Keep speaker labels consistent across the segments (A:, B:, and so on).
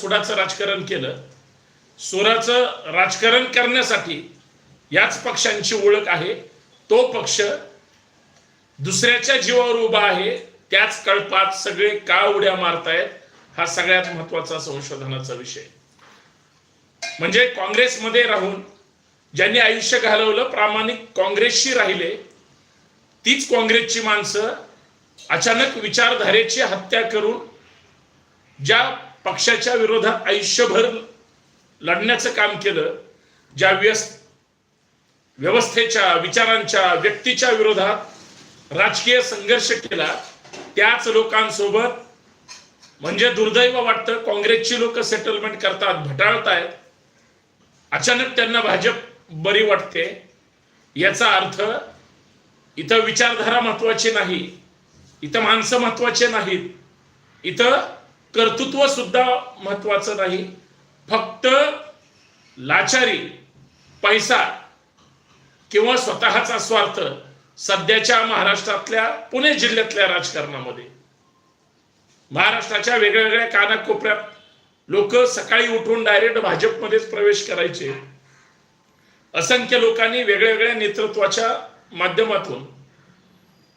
A: सुडाचं राजकारण केलं सुराचं राजकारण करण्यासाठी याच पक्षांची ओळख आहे. तो पक्ष दुसऱ्याच्या जीवावर उभा आहे त्याच कळपात सगळे का उड्या मारतायत हा सगळ्यात महत्त्वाचा संशोधनाचा विषय. म्हणजे काँग्रेसमध्ये राहून ज्यांनी आयुष्य घालवलं प्रामाणिक काँग्रेसशी राहिले तीच काँग्रेसची माणसं अचानक विचारधारेची हत्या करून ज्या पक्षाच्या विरोधात आयुष्यभर लढण्याचं काम केलं. ज्या व्यस्त व्यवस्थेच्या विचारांच्या व्यक्तीच्या विरोधात राजकीय संघर्ष केला त्याच लोकांसोबत म्हणजे दुर्दैव वाटतं काँग्रेसची लोक सेटलमेंट करतात भटाळतायत. अचानक त्यांना भाजप बरी वाटते. याचा अर्थ इथं विचारधारा महत्वाची नाही इथं माणसं महत्त्वाचे नाहीत इथं कर्तृत्व सुद्धा महत्वाचं नाही. फक्त लाचारी पैसा किंवा स्वतःचा स्वार्थ सध्याच्या महाराष्ट्रातल्या पुणे जिल्ह्यातल्या राजकारणामध्ये. महाराष्ट्राच्या वेगवेगळ्या कानाकोपऱ्यात लोक सकाळी उठून डायरेक्ट भाजपमध्येच प्रवेश करायचे. असंख्य लोकांनी वेगळ्या वेगळ्या नेतृत्वाच्या माध्यमातून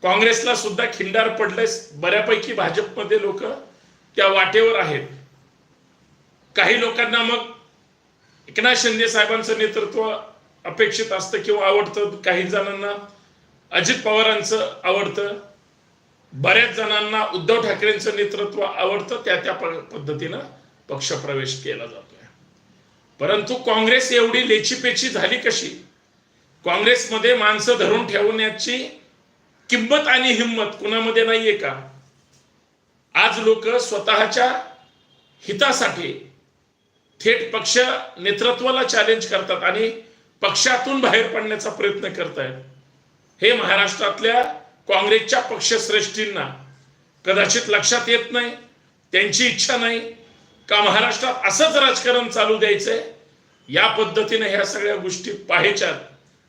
A: काँग्रेसला सुद्धा खिंडार पडलेस बऱ्यापैकी भाजपमध्ये लोक त्या वाटेवर आहेत. काही लोकांना मग एकनाथ शिंदे साहेबांचं नेतृत्व अपेक्षित असतं किंवा आवडतं. काही जणांना अजित पवारांचं आवडतं. बऱ्याच जणांना उद्धव ठाकरेंचं नेतृत्व आवडतं. त्या त्या पद्धतीनं पक्षप्रवेश केला जातोय. परंतु काँग्रेस एवढी लेचीपेची झाली कशी? काँग्रेसमध्ये माणसं धरून ठेवण्याची किंमत आणि हिंमत कुणामध्ये नाहीये का? आज लोक स्वतःच्या हितासाठी थेट पक्ष नेतृत्वाला चॅलेंज करतात आणि पक्षातून बाहेर पडण्याचा प्रयत्न करतायत. हे महाराष्ट्रातल्या काँग्रेसच्या पक्षश्रेष्ठींना कदाचित लक्षात येत नाही त्यांची इच्छा नाही का महाराष्ट्रात असंच राजकारण चालू द्यायचंय? या पद्धतीने ह्या सगळ्या गोष्टी पाहायच्यात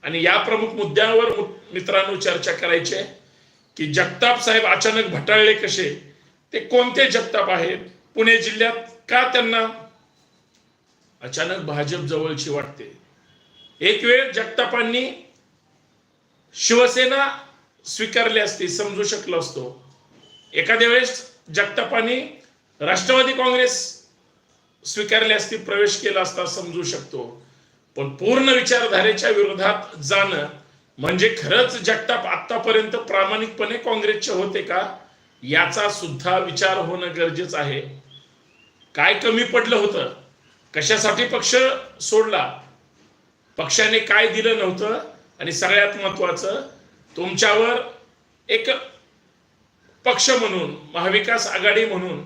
A: आणि या प्रमुख मुद्द्यांवर मित्रांनो चर्चा करायची आहे की जगताप साहेब अचानक भटाळले कसे? ते कोणते जगताप आहेत? पुणे जिल्ह्यात का त्यांना अचानक भाजप जवळची वाटते? एक वेळ जगतापांनी शिवसेना स्वीकारली असती समजू शकलो असतो. एखाद्या वेळेस जगतापांनी राष्ट्रवादी काँग्रेस स्वीकारली असती प्रवेश केला असता समजू शकतो. पण पूर्ण विचारधारेच्या विरोधात जाणं म्हणजे खरंच जगताप आतापर्यंत प्रामाणिकपणे काँग्रेसचे होते का? याचा सुद्धा विचार होणं गरजेचं आहे. काय कमी पडलं होतं? कशासाठी पक्ष सोडला? पक्षाने काय दिलं नव्हतं? आणि सगळ्यात महत्वाचं तुमच्यावर एक पक्ष म्हणून महाविकास आघाडी म्हणून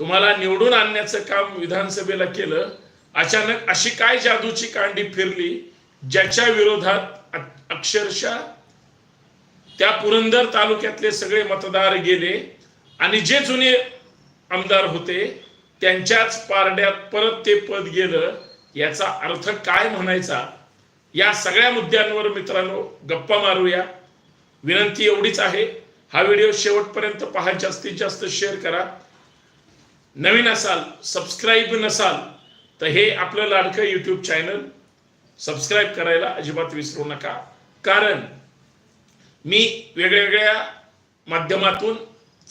A: तुम्हाला निवडून आणण्याचं काम विधानसभेला केलं अचानक अशी काय जादूची कांडी फिरली ज्याच्या विरोधात अक्षरशः त्या पुरंदर तालुक्यातले सगळे मतदार गेले आणि जे जुने आमदार होते त्यांच्याच पारड्यात परत ते पद गेलं याचा अर्थ काय म्हणायचा? या सगळ्या मुद्द्यांवर मित्रांनो गप्पा मारूया. विनंती एवढीच आहे. हा व्हिडिओ शेवटपर्यंत पहा जास्तीत जास्त शेअर करा. नवीन असाल सबस्क्राईब नसाल तर हे आपलं लाडकं यूट्यूब चॅनल सबस्क्राईब करायला अजिबात विसरू नका. कारण मी वेगवेगळ्या माध्यमातून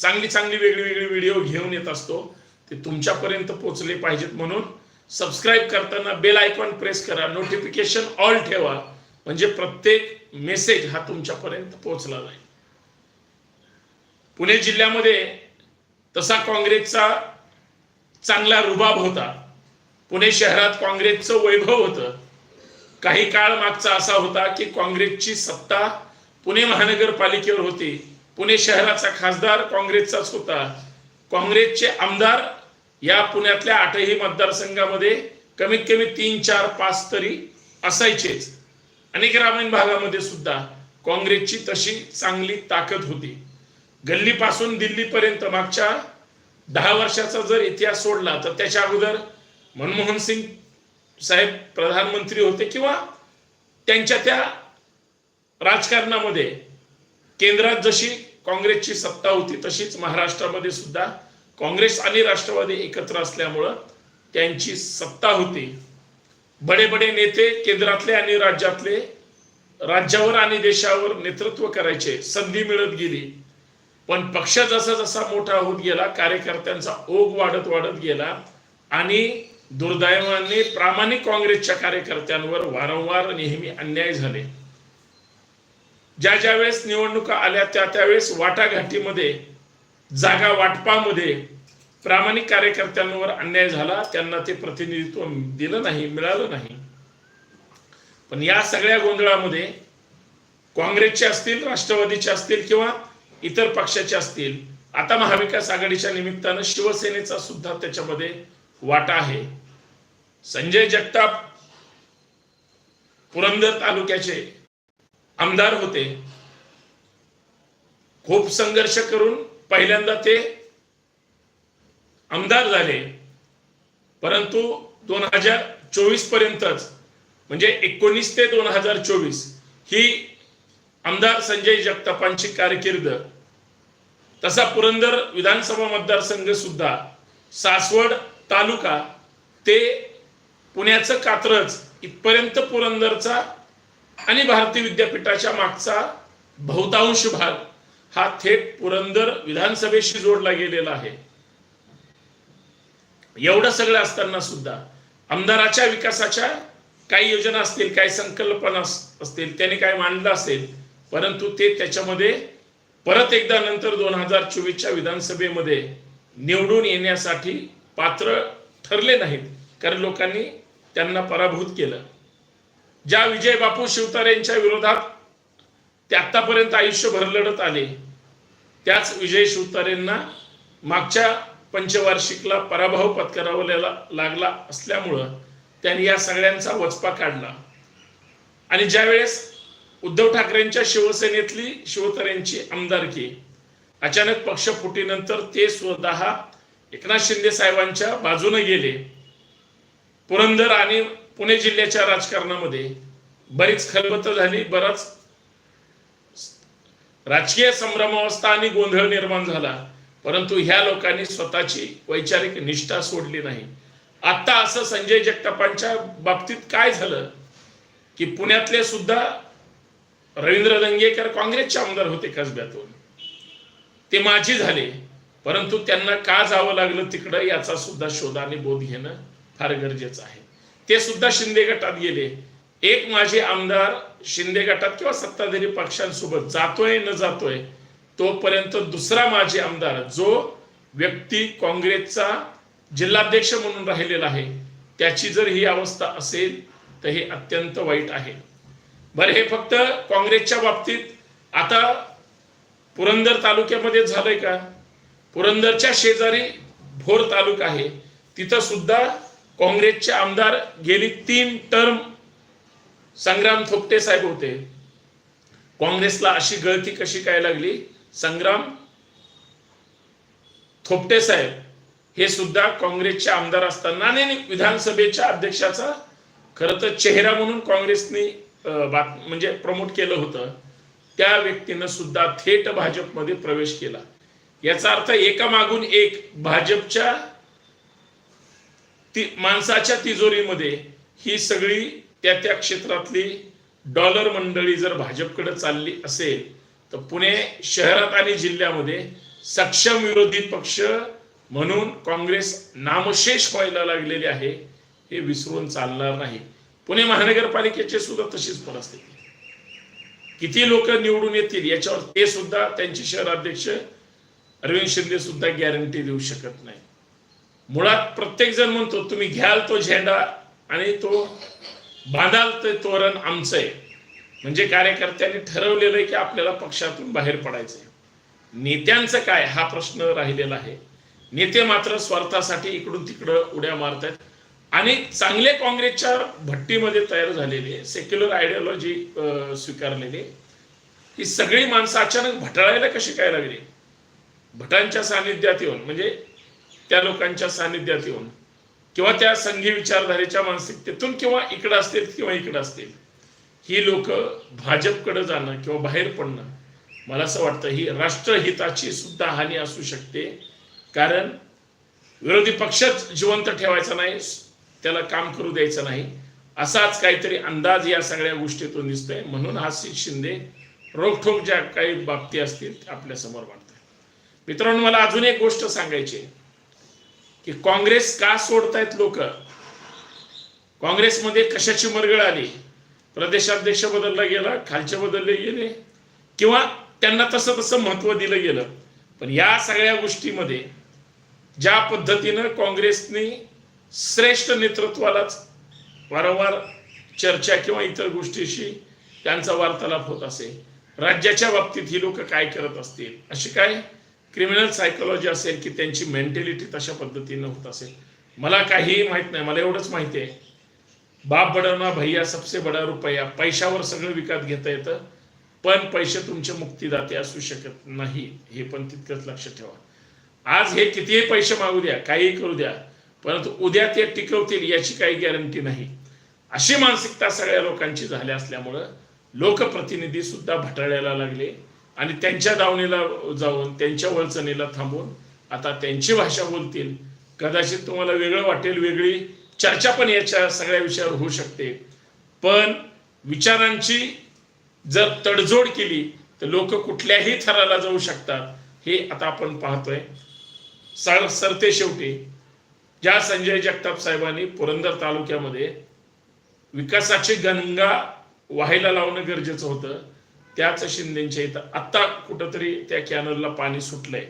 A: चांगली चांगली वेगळी वेगळी व्हिडिओ घेऊन येत असतो. ते तुमच्यापर्यंत पोहोचले पाहिजेत म्हणून सबस्क्राईब करताना बेल आयकॉन प्रेस करा. नोटिफिकेशन ऑल ठेवा. म्हणजे प्रत्येक मेसेज हा तुमच्यापर्यंत पोहोचला जाईल. पुणे जिल्ह्यामध्ये तसा काँग्रेसचा चांगला रुबाब होता. पुणे शहरात काँग्रेसचं वैभव होतं. काही काळ मागचा असा होता की काँग्रेसची सत्ता पुणे महानगरपालिकेवर होती. पुणे शहराचा खासदार काँग्रेसचाच होता. काँग्रेसचे आमदार या पुण्यातल्या आठही मतदारसंघामध्ये कमीत कमी तीन चार पाच तरी असायचेच. आणि ग्रामीण भागामध्ये सुद्धा काँग्रेसची तशी चांगली ताकद होती. गल्लीपासून दिल्लीपर्यंत मागच्या दहा वर्षाचा जर इतिहास सोडला तर त्याच्या अगोदर मनमोहन सिंग साहेब प्रधानमंत्री होते किंवा त्यांच्या त्या राजकारणामध्ये केंद्रात जशी काँग्रेसची सत्ता होती तशीच महाराष्ट्रामध्ये सुद्धा काँग्रेस आणि राष्ट्रवादी एकत्र असल्यामुळं त्यांची सत्ता होती. बडे बडे नेते केंद्रातले आणि राज्यातले राज्यावर आणि देशावर नेतृत्व करायचे संधी मिळत गेली. पण पक्ष जसा जसा मोठा होत गेला कार्यकर्त्यांचा ओघ वाढत वाढत गेला आणि दुर्दैवाने प्रामाणिक काँग्रेसच्या कार्यकर्त्यांवर वारंवार नेहमी अन्याय झाले. ज्या ज्या वेळेस निवडणुका आल्या त्या त्यावेळेस वाटाघाटीमध्ये जागा वाटपामध्ये प्रामाणिक कार्यकर्त्यांवर अन्याय झाला त्यांना ते प्रतिनिधित्व दिलं नाही मिळालं नाही. पण या सगळ्या गोंधळामध्ये काँग्रेसचे असतील राष्ट्रवादीचे असतील किंवा इतर पक्षाचे असतील आता महाविकास आघाडीच्या निमित्तानं शिवसेनेचा सुद्धा त्याच्यामध्ये वाटा आहे. संजय जगताप पुरंदर तालुक्याचे आमदार होते. खूप संघर्ष करून पहिल्यांदा ते आमदार झाले. परंतु दोन हजार चोवीस पर्यंतच म्हणजे एकोणीस ते दोन हजार चोवीस ही आमदार संजय जगतापांची कारकीर्द. तसा पुरंदर विधानसभा मतदारसंघ सुद्धा सासवड तालुका ते पुण्याचं कात्रज इथपर्यंत पुरंदरचा आणि भारतीय विद्यापीठाच्या मागचा बहुतांश भाग हा थेट पुरंदर विधानसभेशी जोडला गेलेला आहे. एवढं सगळं असताना सुद्धा आमदाराच्या विकासाच्या काही योजना असतील काही संकल्पना असतील त्याने काय मांडलं असेल परंतु ते त्याच्यामध्ये परत एकदा नंतर दोन हजार चोवीसच्या विधानसभेमध्ये निवडून येण्यासाठी पात्र ठरले नाहीत कारण लोकांनी त्यांना पराभूत केलं. ज्या विजय बापू शिवतारेंच्या विरोधात ते आतापर्यंत आयुष्यभर लढत आले त्याच विजय शिवतारेंना मागच्या पंचवार्षिकला पराभव पत्करावलेला लागला असल्यामुळं त्यांनी या सगळ्यांचा वचपा काढला. आणि ज्यावेळेस उद्धव ठाकरेंच्या शिवसेनेतली शिवतारेंची आमदारकी अचानक पक्षफुटीनंतर ते स्वतः एकनाथ शिंदे साहेबांच्या बाजूने गेले. पुरंदर आणि पुणे जिल्ह्याच्या राजकारणामध्ये बरीच खलबत झाली बराच राजकीय संभ्रमावस्था आणि गोंधळ निर्माण झाला परंतु ह्या लोकांनी स्वतःची वैचारिक निष्ठा सोडली नाही. आता असं संजय जगतापांच्या बाबतीत काय झालं? की पुण्यातले सुद्धा रवींद्र दंगेकर काँग्रेसचे आमदार होते कसब्यातून. ते माझी झाले परंतु त्यांना का जावं लागलं तिकडं याचा सुद्धा शोधाने बोध घेणं फार गरजेचं आहे. ते सुद्धा शिंदे गटात गेले. एक माझे आमदार शिंदे गटात किंवा सत्ताधारी पक्षांसोबत जातोय न जातोय तोपर्यंत दुसरा माझे आमदार जो व्यक्ती काँग्रेसचा जिल्हाध्यक्ष म्हणून राहिलेला आहे त्याची जर ही अवस्था असेल तर हे अत्यंत वाईट आहे. बरं हे फक्त काँग्रेसच्या बाबतीत. आता पुरंदर तालुक्यामध्ये झालंय का? पुरंदरच्या शेजारी भोर तालुका आहे. तिथं सुद्धा काँग्रेसचे आमदार गेली तीन टर्म संग्राम थोपटे साहेब होते. काँग्रेसला अशी गळती कशी काय लागली? संग्राम थोपटे साहेब हे सुद्धा काँग्रेसचे आमदार असताना आणि विधानसभेच्या अध्यक्षाचा खरं तर चेहरा म्हणून काँग्रेसने बात म्हणजे प्रमोट केलं होतं. त्या व्यक्तीनं सुद्धा थेट भाजपमध्ये प्रवेश केला. याचा अर्थ एका मागून एक भाजपच्या ती माणसाच्या तिजोरीमध्ये ही सगळी त्या त्या क्षेत्रातली डॉलर मंडळी जर भाजपकडे चालली असेल तर पुणे शहरात आणि जिल्ह्यामध्ये सक्षम विरोधी पक्ष म्हणून काँग्रेस नामशेष व्हायला लागलेले आहे हे विसरून चालणार नाही. पुणे महानगरपालिकेचे सुद्धा तशीच परिस्थिती. किती लोक निवडून येतील याच्यावर ते सुद्धा त्यांचे शहराध्यक्ष अरविंद शिंदे सुद्धा गॅरंटी देऊ शकत नाही मुळात प्रत्येक जण म्हणतो तुम्ही घ्याल तो झेंडा आणि तो बांधाल ते तोरण आमचं आहे म्हणजे कार्यकर्त्यांनी ठरवलेलं आहे की आपल्याला पक्षातून बाहेर पडायचंय. नेत्यांचं काय? हा प्रश्न राहिलेला आहे. नेते मात्र स्वार्थासाठी इकडून तिकडं उड्या मारतायत. आणि चांगले काँग्रेसच्या भट्टीमध्ये तयार झालेले सेक्युलर आयडिओलॉजी स्वीकारलेली ही सगळी माणसं अचानक भटाळायला कशी काय लागली? भटांच्या सानिध्यात येऊन म्हणजे त्या लोकांच्या सानिध्यात येऊन. किंवा त्या संघी विचारधारेच्या मानसिकतेतून किंवा इकडं असतील किंवा इकडं असतील. ही लोक भाजपकडे जाणं किंवा बाहेर पडणं मला असं वाटतं ही राष्ट्रहिताची सुद्धा हानी असू शकते. कारण विरोधी पक्षच जिवंत ठेवायचा नाही त्याला काम करू द्यायचं नाही. असाच काहीतरी अंदाज या सगळ्या गोष्टीतून दिसतोय. म्हणून हा शिंदे रोखठोक ज्या काही बाबती असतील आपल्यासमोर आपल्यासमोर मांडतोय मित्रांनो मला अजून एक गोष्ट सांगायची आहे. की काँग्रेस का सोडतायत लोक? काँग्रेसमध्ये कशाची मरगळ आली? प्रदेशाध्यक्ष बदलला गेला खालचे बदलले गेले किंवा त्यांना तसं तसं महत्त्व दिलं गेलं. पण या सगळ्या गोष्टीमध्ये ज्या पद्धतीनं काँग्रेसने श्रेष्ठ नेतृत्वालाच वारंवार चर्चा किंवा इतर गोष्टीशी त्यांचा वार्तालाप होत असे. राज्याच्या बाबतीत ही लोक काय करत असतील? अशी काय क्रिमिनल सायकोलॉजी असेल की त्यांची मेंटॅलिटी तशा पद्धतीनं होत असेल. मला काहीही माहीत नाही मला एवढंच माहिती आहे. बाप बडवना भैया सबसे बडा रुपया पैशावर सगळं विकत घेता येतं पण पैसे तुमचे मुक्तीदाते असू शकत नाही हे पण तितकंच लक्ष ठेवा. आज हे कितीही पैसे मागू द्या काहीही करू द्या परंतु उद्या ते टिकवतील याची काही गॅरंटी नाही. अशी मानसिकता सगळ्या लोकांची झाल्या असल्यामुळं लोकप्रतिनिधी सुद्धा भटाळायला लागले. आणि त्यांच्या दावणीला जाऊन त्यांच्या वळचणीला थांबून आता त्यांची भाषा बोलतील. कदाचित तुम्हाला वेगळं वाटेल वेगळी चर्चा पण याच्या सगळ्या विषयावर होऊ शकते. पण विचारांची जर तडजोड केली तर लोक कुठल्याही थराला जाऊ शकतात हे आता आपण पाहतोय. सर सरते शेवटी. ज्या संजय जगताप साहेबांनी पुरंदर तालुक्यामध्ये विकासाची गंगा व्हायला लावणं गरजेचं होतं. त्याच शिंदेच्या इथं आत्ता कुठंतरी त्या कॅनलला पाणी सुटलंय.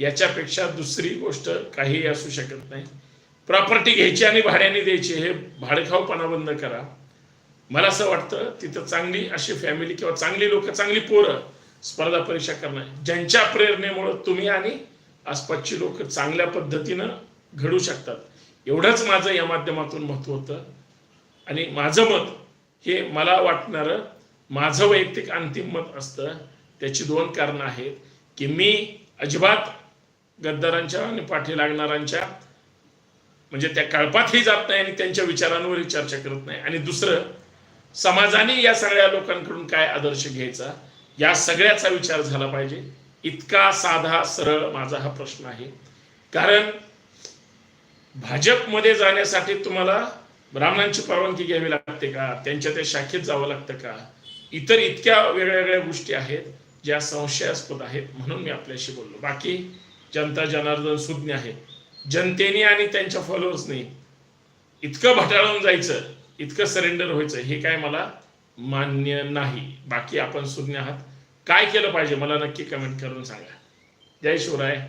A: याच्यापेक्षा दुसरी गोष्ट काहीही असू शकत नाही. प्रॉपर्टी घ्यायची आणि भाड्याने द्यायची हे भाडखावपणा बंद करा. मला असं वाटतं तिथं चांगली अशी फॅमिली किंवा चांगली लोक चांगली पोरं स्पर्धा परीक्षा करणार. ज्यांच्या प्रेरणेमुळं तुम्ही आणि आसपासची लोक चांगल्या पद्धतीनं घडू शकतात. एवढंच माझं या माध्यमातून मत होतं. आणि माझं मत हे मला वाटणारं माझं वैयक्तिक अंतिम मत असतं त्याची दोन कारणं आहेत की मी अजिबात गद्दारांच्या आणि पाठी लागणाऱ्यांच्या म्हणजे त्या कळपातही जात नाही आणि त्यांच्या विचारांवरही चर्चा करत नाही. आणि दुसरं समाजाने या सगळ्या लोकांकडून काय आदर्श घ्यायचा या सगळ्याचा विचार झाला पाहिजे. इतका साधा सरळ माझा हा प्रश्न आहे. कारण भाजपमध्ये जाण्यासाठी तुम्हाला ब्राह्मणांची परवानगी घ्यावी लागते का? त्यांच्या त्या शाखेत जावं लागतं का? इतर इतक्या वेगळ्या वेगळ्या गोष्टी आहेत ज्या संशयास्पद आहेत म्हणून मी आपल्याशी बोललो. बाकी जनता जनार्दन सुज्ञ आहे जनतेने आणि त्यांच्या फॉलोअर्सने इतकं भटाळून जायचं इतकं सरेंडर व्हायचं हे काय मला मान्य नाही. बाकी आपण सुज्ञ आहात. काय केलं पाहिजे? मला नक्की कमेंट करून सांगा. जय शिवराय.